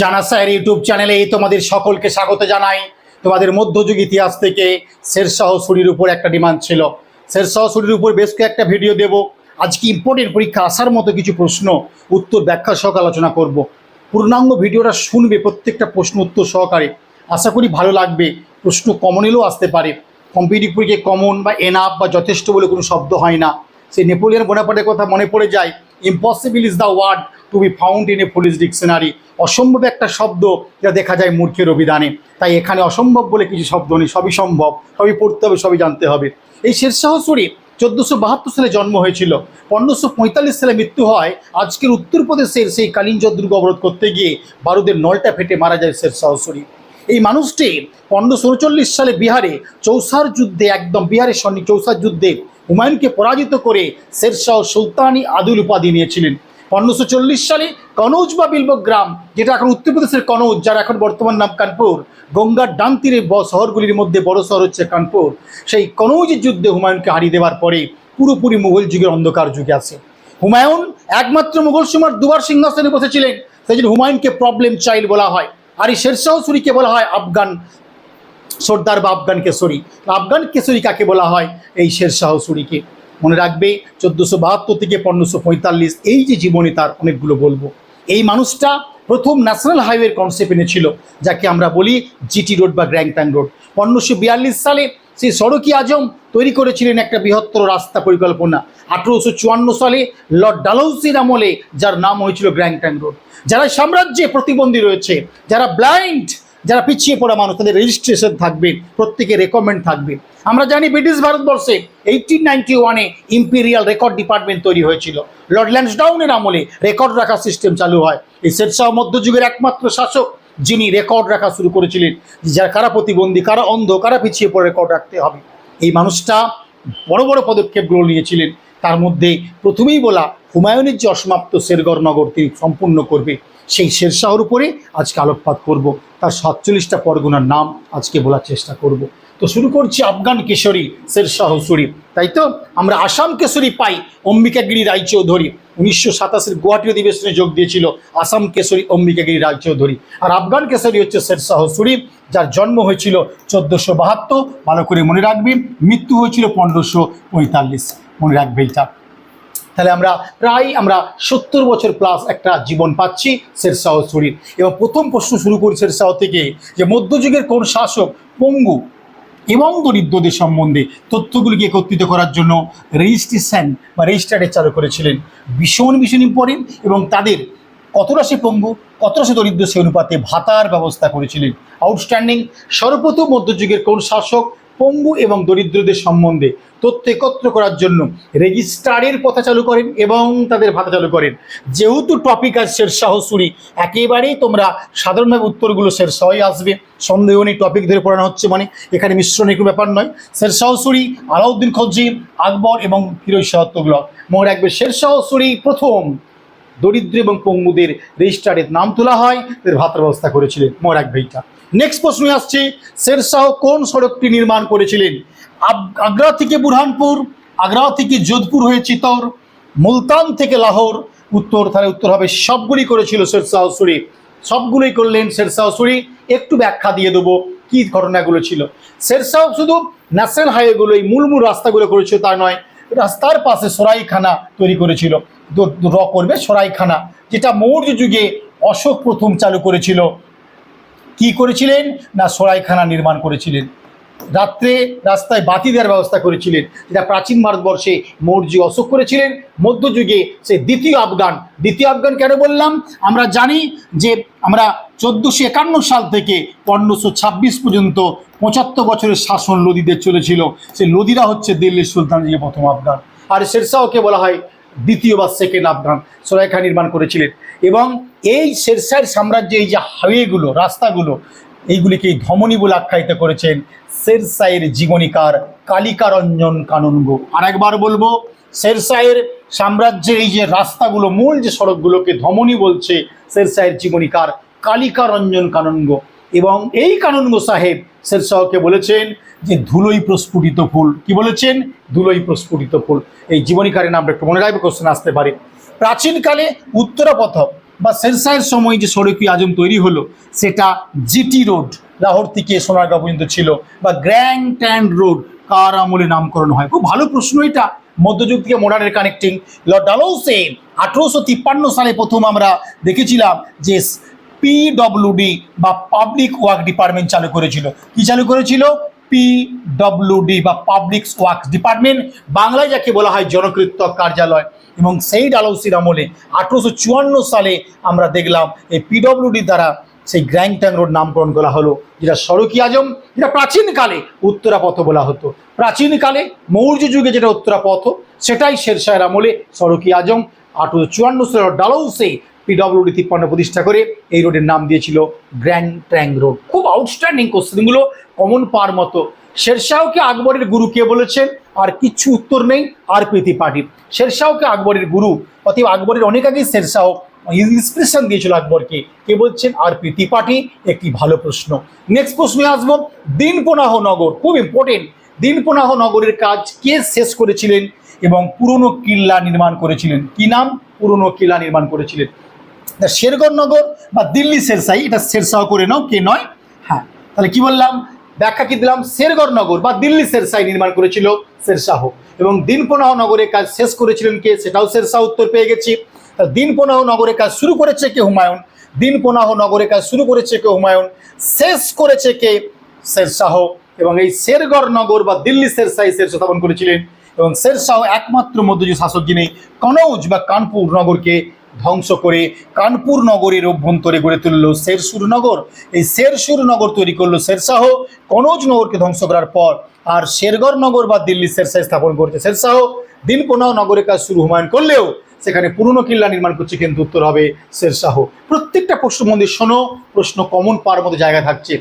জানা sir YouTube চ্যানেলে তোমাদের সকলকে স্বাগত জানাই। তোমাদের মধ্যযুগ ইতিহাস থেকে শেরশাহ সুরির উপর একটা ডিমান্ড ছিল। শেরশাহ সুরির উপর বেশ কয়েকটা ভিডিও দেব। আজকে ইম্পর্টেন্ট পরীক্ষা আসার মতো কিছু প্রশ্ন, উত্তর, ব্যাখ্যা সহ আলোচনা করব। পূর্ণাঙ্গ ভিডিওটা শুনবে, প্রত্যেকটা প্রশ্ন উত্তর সহকারে। আশা করি ভালো লাগবে। প্রশ্ন কমন এলেও আসতে পারে। কম্পিটিভ পরীক্ষায় কমন বা এনাফ বা যথেষ্ট বলে কোনো শব্দ হয় না। সেই নেপোলিয়ান বোনাপার্টের কথা মনে পড়ে যায়। Impossible is the word to be found in a police dictionary অসম্ভব একটা শব্দ যা দেখা যায় মূর্খের অভিধানে। তাই এখানে অসম্ভব বলে কিছু শব্দ নেই, সবই সম্ভব। সবই পড়তে হবে, সবই জানতে হবে। এই শেরশাহ সুরি চোদ্দোশো বাহাত্তর সালে জন্ম হয়েছিল। পনেরোশো পঁয়তাল্লিশ সালে মৃত্যু হয় আজকের উত্তরপ্রদেশের সেই কালিঞ্জ দুর্গ অবরোধ করতে গিয়ে বারুদের নলটা ফেটে মারা যায় শেরশাহ সুরি এই মানুষটি পনেরোশো সালে বিহারে চৌসার যুদ্ধে, একদম বিহারের সঙ্গে চৌসার যুদ্ধে হুমায়ুনকে পরাজিত করে শেরশাহ সুলতানি আদুল উপাধি নিয়েছিলেন। পনেরোশো চল্লিশ সালে কনৌজ বা বিলব গ্রাম, যেটা এখন উত্তরপ্রদেশের কনৌজ, যার এখন বর্তমান নাম কানপুর, গঙ্গার ডান তীরে শহরগুলির মধ্যে বড় শহর হচ্ছে কানপুর। সেই কনৌজের যুদ্ধে হুমায়ুনকে হারিয়ে দেওয়ার পরে পুরোপুরি মুঘল যুগের অন্ধকার যুগে আসে হুমায়ুন একমাত্র মুঘল সময় দুবার সিংহাসনে বসেছিলেন। সেই জন্য হুমায়ুনকে প্রবলেম চাইল্ড বলা হয়। আর এই শেরশাহ সুরিকে বলা হয় আফগান সর্দার বা আফগান কেশরী। আফগান কেশরী কাকে বলা হয়? এই শেরশাহ সুরিকে। মনে রাখবে, চোদ্দোশো বাহাত্তর থেকে পনেরোশো পঁয়তাল্লিশ, এই যে জীবনে তার, অনেকগুলো বলব। এই মানুষটা প্রথম ন্যাশনাল হাইওয়ের কনসেপ্ট এনেছিল, যাকে আমরা বলি জিটি রোড বা গ্র্যাংট্যাং রোড। পনেরোশো বিয়াল্লিশ সালে সেই সড়কি আজম তৈরি করেছিলেন একটা বৃহত্তর রাস্তা পরিকল্পনা। আঠেরোশো চুয়ান্ন সালে লর্ড ডালহৌসির আমলে, যার নাম হয়েছিল গ্র্যাংট্যাং রোড। যারা সাম্রাজ্যে প্রতিবন্ধী রয়েছে, যারা ব্লাইন্ড যারা পিছিয়ে পড়া মানুষ, তাদের রেজিস্ট্রেশন থাকবে, প্রত্যেকে রেকমেন্ড থাকবে। আমরা জানি ব্রিটিশ ভারতবর্ষে এইটিন নাইনটি ওয়ানে ইম্পিরিয়াল রেকর্ড ডিপার্টমেন্ট তৈরি হয়েছিল। লর্ড ল্যান্সডাউনের আমলে রেকর্ড রাখার সিস্টেম চালু হয়। এই শেরশাহ মধ্যযুগের একমাত্র শাসক, যিনি রেকর্ড রাখা শুরু করেছিলেন, যারা কারা প্রতিবন্ধী, কারা অন্ধ, কারা পিছিয়ে পড়ে রেকর্ড রাখতে হবে। এই মানুষটা বড় বড় পদক্ষেপগুলো নিয়েছিলেন। তার মধ্যে প্রথমেই বলা হুমায়ুনের যে অসমাপ্ত শেরগড় নগর তিনি সম্পূর্ণ করবে। সেই শেরশাহর উপরে আজকে আলোকপাত করব। তার সাতচল্লিশটা পরগনার নাম আজকে বলার চেষ্টা করব। তো শুরু করছি আফগান কেশরী, শেরশাহ সুরি তাই তো? আমরা আসাম কেশরী পাই, অম্বিকাগিরি রায়চৌধুরী। উনিশশো সাতাশের গুয়াহাটি অধিবেশনে যোগ দিয়েছিল আসাম কেশরী, অম্বিকাগিরি রায়চৌধুরী। আর আফগান কেশরী হচ্ছে শেরশাহ সুরি যার জন্ম হয়েছিল চোদ্দোশো বাহাত্তর। ভালো করে মনে রাখবি, মৃত্যু হয়েছিল পনেরোশো পঁয়তাল্লিশ। মনে রাখবে এটা তাহলে আমরা প্রায় আমরা সত্তর বছর প্লাস একটা জীবন পাচ্ছি শেরশাহ শরীর এবং প্রথম প্রশ্ন শুরু করি শেরশাহ থেকে যে মধ্যযুগের কোন শাসক পঙ্গু এবং দরিদ্রদের সম্বন্ধে তথ্যগুলিকে একত্রিত করার জন্য রেজিস্ট্রেশন বা রেজিস্টারে চালু করেছিলেন। ভীষণ ভীষণ ইম্পর্টেন্ট এবং তাদের কতটা সে পঙ্গু, কতটা সে দরিদ্র সে অনুপাতে ভাতার ব্যবস্থা করেছিলেন। আউটস্ট্যান্ডিং সর্বপ্রথম মধ্যযুগের কোন শাসক পঙ্গু এবং দরিদ্রদের সম্বন্ধে তথ্য একত্র করার জন্য রেজিস্ট্রারের কথা চালু করেন এবং তাদের ভাতা চালু করেন। যেহেতু টপিক আজ শেরশাহ সুরি একেবারেই তোমরা সাধারণভাবে উত্তরগুলো শেরশাহই আসবে। সন্দেহ নেই টপিক ধরে পড়ানো হচ্ছে মানে এখানে মিশ্রণের কোনো ব্যাপার নয়। শেরশাহ সুরি আলাউদ্দিন খলজি, আকবর এবং ফিরোজ শাহ তুগলক। মনে রাখবে শেরশাহ সুরি প্রথম দরিদ্র এবং পঙ্গুদের রেজিস্ট্রারের নাম তোলা হয়, তাদের ভাতার ব্যবস্থা করেছিলেন। মনে রাখবে এইটা। নেক্সট প্রশ্ন আসছে, শেরশাহ কোন সড়কটি নির্মাণ করেছিলেন? আগ্রা থেকে বুরহানপুর, আগ্রা থেকে যোধপুর হয়ে চিতর, মুলতান থেকে লাহোর, উত্তর তাহলে উত্তর হবে সবগুলি করেছিল শেরশাহ সুরি সবগুলোই করলেন শেরশাহ সুরি একটু ব্যাখ্যা দিয়ে দেবো কী ঘটনাগুলো ছিল। শেরশাহ শুধু ন্যাশনাল হাইওয়েগুলো এই মূল মূল রাস্তাগুলো করেছিল তা নয়, রাস্তার পাশে সরাইখানা তৈরি করেছিল। র করবে সরাইখানা, যেটা মৌর্য যুগে অশোক প্রথম চালু করেছিল। কি করেছিলেন না সরাইখানা নির্মাণ করেছিলেন? রাত্রে রাস্তায় বাতি দেওয়ার ব্যবস্থা করেছিলেন। যেটা প্রাচীন ভারতবর্ষে মৌর্য অশোক করেছিলেন, মধ্যযুগে সে দ্বিতীয় আফগান। দ্বিতীয় আফগান কেন বললাম? আমরা জানি যে আমরা চোদ্দোশো একান্ন সাল থেকে পনেরোশো ছাব্বিশ পর্যন্ত পঁচাত্তর বছরের শাসন লোদিদের চলেছিল। সে লোদিরা হচ্ছে দিল্লির সুলতান প্রথম আফগান। আর শেরশাহকে বলা হয় দ্বিতীয় বা সেকেন্ড আফগান সরাইখা নির্মাণ করেছিলেন। এবং এই শেরশাহের সাম্রাজ্যে এই যে হাইওয়েগুলো রাস্তাগুলো, এইগুলিকে ধমনী বলে আখ্যায়িত করেছেন শেরশাহের জীবনীকার কালিকারঞ্জন কাননগো। আর একবার বলব, শেরশাহের সাম্রাজ্যের এই যে রাস্তাগুলো, মূল যে সড়কগুলোকে ধমনী বলছে শেরশাহের জীবনীকার কালিকারঞ্জন কাননগো। এবং এই কাননগো সাহেব শেরশাহকে বলেছেন যে ধুলোই প্রস্ফুটিত ফুল। কি বলেছেন? ধুলোই প্রস্ফুটিত ফুল। এই জীবনীকারের নামটা একটু মনে রাখবে কোশ্চেন আসতে পারে। প্রাচীনকালে উত্তরাপথ বা শেরশাহের সময় যে সড়কি আজম তৈরি হলো, সেটা জিটি রোড, লাহোর থেকে সোনারগাঁও পর্যন্ত ছিল বা গ্র্যান্ড ট্যান্ড রোড কার আমলে নামকরণ হয়? খুব ভালো প্রশ্ন এটা। মধ্যযুগ থেকে মডার্নের কানেক্টিং লর্ড ডালৌসে আঠেরোশো তিপ্পান্ন সালে প্রথম আমরা দেখেছিলাম যে পিডব্লিউডি বা পাবলিক ওয়ার্ক ডিপার্টমেন্ট চালু করেছিল। কি চালু করেছিল? পিডব্লিউডি বা পাবলিক ওয়ার্ক ডিপার্টমেন্ট বাংলায় যাকে বলা হয় জনকৃত্য কার্যালয়। এবং সেই ডালৌসির আমলে আঠেরোশো চুয়ান্ন সালে আমরা দেখলাম এই পিডব্লিউডি দ্বারা সেই গ্র্যাংট্যাং রোড নামকরণ করা হলো, যেটা সড়কি আজম, যেটা প্রাচীনকালে উত্তরাপথ বলা হতো। প্রাচীনকালে, মৌর্য যুগে যেটা উত্তরাপথ, সেটাই শেরশাহের আমলে সড়কি আজম আঠেরোশো চুয়ান্ন সালের ডালৌসে পিডব্লিউডি তিপ্পান্ন প্রতিষ্ঠা করে এই রোডের নাম দিয়েছিল গ্র্যান্ড ট্র্যাং রোড খুব আউটস্ট্যান্ডিং কোশ্চেনগুলো কমন পার মতো। শেরশাহকে আকবরের গুরু কে বলেছেন? আর কিচ্ছু উত্তর নেই আর প্রীতি পার্টির শেরশাহকে আকবরের গুরু, অতএব আকবরের অনেক আগেই শেরশাহ ইন্সপিরেশন দিয়েছিল আকবরকে। কে বলছেন? আর প্রীতি পার্টি একটি ভালো প্রশ্ন। নেক্সট প্রশ্নে আসব। দিনপনাহ নগর, খুব ইম্পর্টেন্ট দিনপনাহ নগরের কাজ কে শেষ করেছিলেন এবং পুরনো কিল্লা নির্মাণ করেছিলেন? কি নাম? পুরনো কিল্লা নির্মাণ করেছিলেন। দ্য শেরগড় নগর বা দিল্লি শেরশাহী, এটা শেরশাহ করে নাও, কে নয়? হ্যাঁ। তাহলে কি বললাম? ব্যাখ্যা কি দিলাম? শেরগড় নগর বা দিল্লি শেরশাহী নির্মাণ করেছিল শেরশাহ। এবং দিনপনাহ নগরের কাজ শেষ করেছিলেন কে? সেটাও শেরশাহ উত্তর পেয়ে গেছি। দিনপনাহ নগরের কাজ শুরু করেছে কে? হুমায়ুন। দিনপনাহ নগরের কাজ শুরু করেছে কে? হুমায়ুন। শেষ করেছে কে? শেরশাহ। এবং এই শেরগড় নগর বা দিল্লি শেরশাহী শের স্থাপন করেছিলেন। এবং শেরশাহ একমাত্র মধ্যযুগীয় শাসক যিনি কনৌজ বা কানপুর নগরকে ধ্বংস করে কানপুর নগরের অভ্যন্তরে গড়ে তুলল শেরসুর নগর। এই শেরসুর নগর তৈরি করল শেরশাহ। কনৌজ নগরকে ধ্বংস করার পর আর শেরগড় নগর বা দিল্লি শেরশাহ স্থাপন করেছে শেরশাহ। দিনপনাহ নগরের কাজ শুরু হুমায়ুন করলেও সেখানে পুরনো কিল্লা নির্মাণ করছে কিন্তু উত্তর হবে শেরশাহ। প্রত্যেকটা প্রশ্ন মন্দির শোনো, প্রশ্ন কমন পাওয়ার মতো জায়গা থাকছে।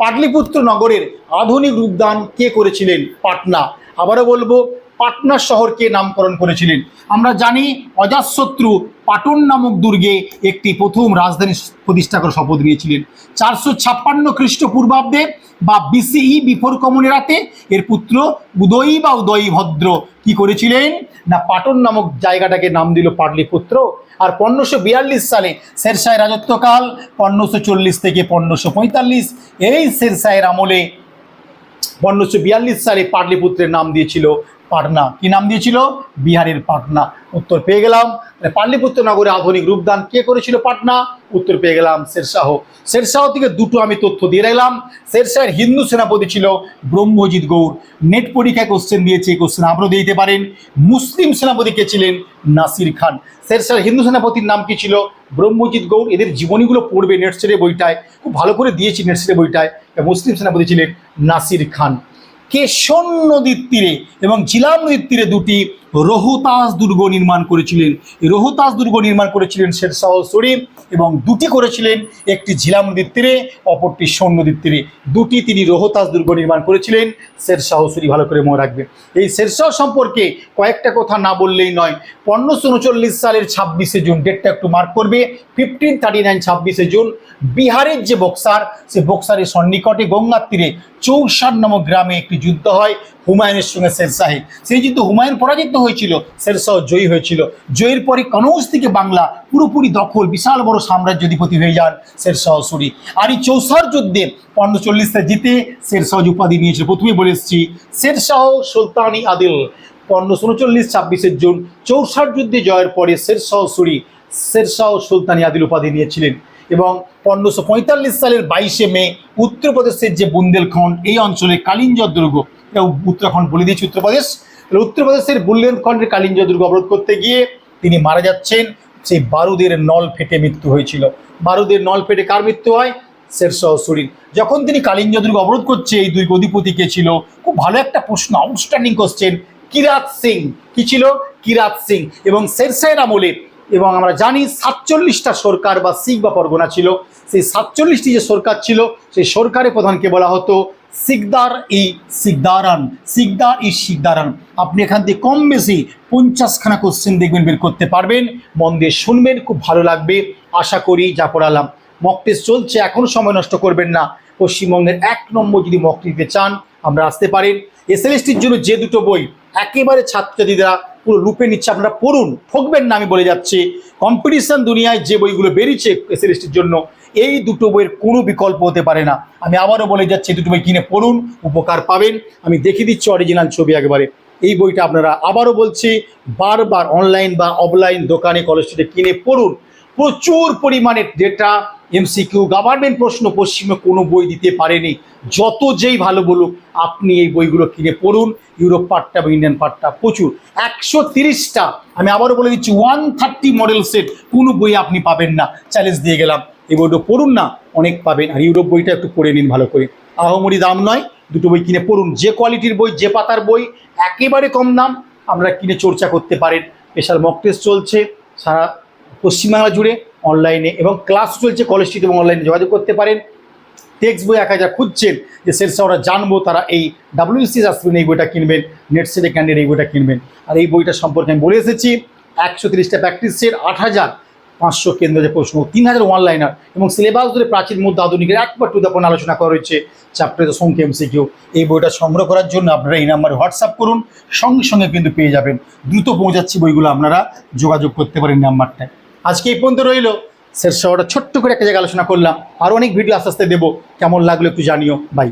পাটলিপুত্র নগরের আধুনিক রূপদান কে করেছিলেন? পাটনা। আবারও বলব পাটনা শহরকে নামকরণ করেছিলেন। আমরা জানি অজাতশত্রু পাটন নামক দুর্গে একটি প্রথম রাজধানী প্রতিষ্ঠা করে শপথ নিয়েছিলেন। চারশো ছাপ্পান্ন খ্রিস্টপূর্বাব্দে বা বিসিই বিফোর কমন এরাতে এর পুত্র উদয়ী বা উদয়ী ভদ্র কি করেছিলেন? না, পাটন নামক জায়গাটাকে নাম দিল পাটলিপুত্র আর পনেরোশো বিয়াল্লিশ সালে শেরশাহের রাজত্বকাল, পনেরোশো চল্লিশ থেকে পনেরোশো পঁয়তাল্লিশ, এই শেরশাহের আমলে পনেরোশো বিয়াল্লিশ সালে পাটলিপুত্রের নাম দিয়েছিল পাটনা। কি নাম দিয়েছিল? বিহারের পাটনা। উত্তর পেয়ে গেলাম। পাটলিপুত্র নগরে আধুনিক রূপদান কে করেছিল পাটনা? উত্তর পেয়ে গেলাম শেরশাহ। শেরশাহ থেকে দুটো আমি তথ্য দিয়ে রাখলাম। শেরশাহের হিন্দু সেনাপতি ছিল ব্রহ্মজিৎ গৌর নেট পরীক্ষায় কোশ্চেন দিয়েছে কোশ্চেন আপনারও দিতে পারেন। মুসলিম সেনাপতি কে ছিলেন নাসির খান। শেরশাহের হিন্দু সেনাপতির নাম কি ছিল? ব্রহ্মজিৎ গৌর এদের জীবনীগুলো পড়বে নেটসেটের বইটায়। খুব ভালো করে দিয়েছি নেটসেটের বইটায়। মুসলিম সেনাপতি ছিলেন নাসির খান। কেশন নদীর তীরে এবং ঝিলাম নদীর তীরে দুটি রোহতাস দুর্গ নির্মাণ করেছিলেন। এই রোহতাস দুর্গ নির্মাণ করেছিলেন শেরশাহ শরীফ এবং দুটি করেছিলেন। একটি ঝিলাম নদীর তীরে, অপরটি সোন নদীর তীরে। দুটি তিনি রোহতাস দুর্গ নির্মাণ করেছিলেন। শেরশাহ শরীফ ভালো করে মনে রাখবেন। এই শেরশাহ সম্পর্কে কয়েকটা কথা না বললেই নয়। পনেরোশো উনচল্লিশ সালের ছাব্বিশে জুন ডেটটা একটু মার্ক করবে। ফিফটিন থার্টি নাইন ছাব্বিশে জুন, বিহারের যে বক্সার, সে বক্সারের সন্নিকটে গঙ্গার তীরে চৌসার নামক গ্রামে একটি যুদ্ধ হয় হুমায়ুনের সঙ্গে শেরশাহে সেই যুদ্ধ হুমায়ুন পরাজিত হয়েছিল শেরশাহ জয়ী হয়েছিল। জয়ের পরে কনৌজ থেকে বাংলা পুরোপুরি দখল, বিশাল বড় সাম্রাজ্যাধিপতি হয়ে যান শেরশাহ সুরি। আর এই চৌসার যুদ্ধে পনেরোচল্লিশটা জিতে শেরশাহ উপাধি নিয়েছিল, প্রথমেই বলে এসেছি শেরশাহ সুলতানি আদিল। পনেরোশো উনচল্লিশ, ছাব্বিশে জুন, চৌসার যুদ্ধে জয়ের পরে শেরশাহ সুরি শেরশাহ সুলতানি আদিল উপাধি নিয়েছিলেন। এবং পনেরোশো পঁয়তাল্লিশ সালের বাইশে মে, উত্তরপ্রদেশের যে বুন্দেলখণ্ড, এই অঞ্চলে কালিঞ্জর দুর্গ উত্তরাখণ্ড বলে দিয়েছি, উত্তরপ্রদেশ। উত্তরপ্রদেশের বুন্দেলখণ্ডের কালিঞ্জর দুর্গ অবরোধ করতে গিয়ে তিনি মারা যাচ্ছেন। সেই বারুদের নল ফেটে মৃত্যু হয়েছিল। বারুদের নল ফেটে কার মৃত্যু হয়? শেরশাহ সুরির যখন তিনি কালিঞ্জ দুর্গ অবরোধ করছে, এই দুই অধিপতি কে ছিল? খুব ভালো একটা প্রশ্ন আউটস্ট্যান্ডিং কোশ্চেন কিরাত সিং। কি ছিল? কিরাত সিং। এবং শেরশাহের আমলে, এবং আমরা জানি সাতচল্লিশটা সরকার বা শিখ বা পরগনা ছিল। সেই সাতচল্লিশটি যে সরকার ছিল, সেই সরকারের প্রধানকে বলা হতো সিকদার ই সিকদারান, সিকদার ই সিকদারান। আপনি এখান থেকে কম বেশি পঞ্চাশখানা কোশ্চেন দেখবেন বের করতে পারবেন। মন দিয়ে শুনবেন, খুব ভালো লাগবে। আশা করি যা পড়ালাম। মক টেস্ট চলছে, এখন সময় নষ্ট করবেন না। পশ্চিমবঙ্গের এক নম্বর যদি মক নিতে চান আমরা আসতে পারেন এসএলএসটির জন্য যে দুটো বই একেবারে ছাত্রছাত্রীরা পুরো রূপে নিচ্ছে, আপনারা পড়ুন, ঠকবেন না, আমি বলে যাচ্ছি। কম্পিটিশন দুনিয়ায় যে বইগুলো বেরিয়েছে এসএলএসটির জন্য, এই দুটো বইয়ের কোনো বিকল্প হতে পারে না। আমি আবারও বলে যাচ্ছি দুটো বই কিনে পড়ুন, উপকার পাবেন। আমি দেখিয়ে দিচ্ছি অরিজিনাল ছবি একবারে। এই বইটা আপনারা আবারও বলছি, বারবার অনলাইন বা অফলাইন দোকানে কলেজ কিনে পড়ুন। প্রচুর পরিমাণে ডেটা এমসিকিউ গভর্নমেন্ট প্রশ্ন পশ্চিমে কোনো বই দিতে পারেনি। যত যেই ভালো বলুক, আপনি এই বইগুলো কিনে পড়ুন। ইউরোপ পার্টটা বা ইন্ডিয়ান পার্টটা প্রচুর। একশো তিরিশটা, আমি আবারও বলে দিচ্ছি ওয়ান থার্টি মডেল সেট কোনো বই আপনি পাবেন না। চ্যালেঞ্জ দিয়ে গেলাম। এই বইটা পড়ুন না, অনেক পাবেন। আর ইউরোপ বইটা একটু পড়ে নিন ভালো করে। আহমরি দাম নয়, দুটো বই কিনে পড়ুন। যে কোয়ালিটির বই, যে পাতার বই, একেবারে কম দাম আপনারা কিনে চর্চা করতে পারেন। স্পেশাল মক টেস্ট চলছে, সারা পশ্চিমবাংলা জুড়ে। অনলাইনে এবং ক্লাস চলছে কলেজ স্ট্রিট এবং অনলাইনে যোগাযোগ করতে পারেন। টেক্সট বই একা যারা খুঁজছেন যে সেলসা ওরা জানব তারা এই ডাব্লিউসি আসবেন এই বইটা কিনবেন নেট সেটে ক্যান্ডিড এই বইটা কিনবেন। আর এই বইটা সম্পর্কে আমি বলে এসেছি, একশো তিরিশটা প্র্যাকটিস সেট আট হাজার পাঁচশো কেন্দ্র যে প্রশ্ন, তিন হাজার ওয়ানলাইনার এবং সিলেবাস ধরে প্রাচীন মধ্যে আধুনিকের একবার টু দ্য আলোচনা করা হয়েছে চ্যাপ্টারে সংখ্যা এমসিকিউ এই বইটা সংগ্রহ করার জন্য আপনারা এই নাম্বারে হোয়াটসঅ্যাপ করুন, সঙ্গে সঙ্গে কিন্তু পেয়ে যাবেন। দ্রুত পৌঁছাচ্ছি বইগুলো, আপনারা যোগাযোগ করতে পারেন নাম্বারটায় আজকে এই পর্যন্ত রইল। শেষ শহরটা ছোট্ট করে একটা জায়গায় আলোচনা করলাম। আর অনেক ভিডিও আস্তে আস্তে দেবো। কেমন লাগল একটু জানিও। বাই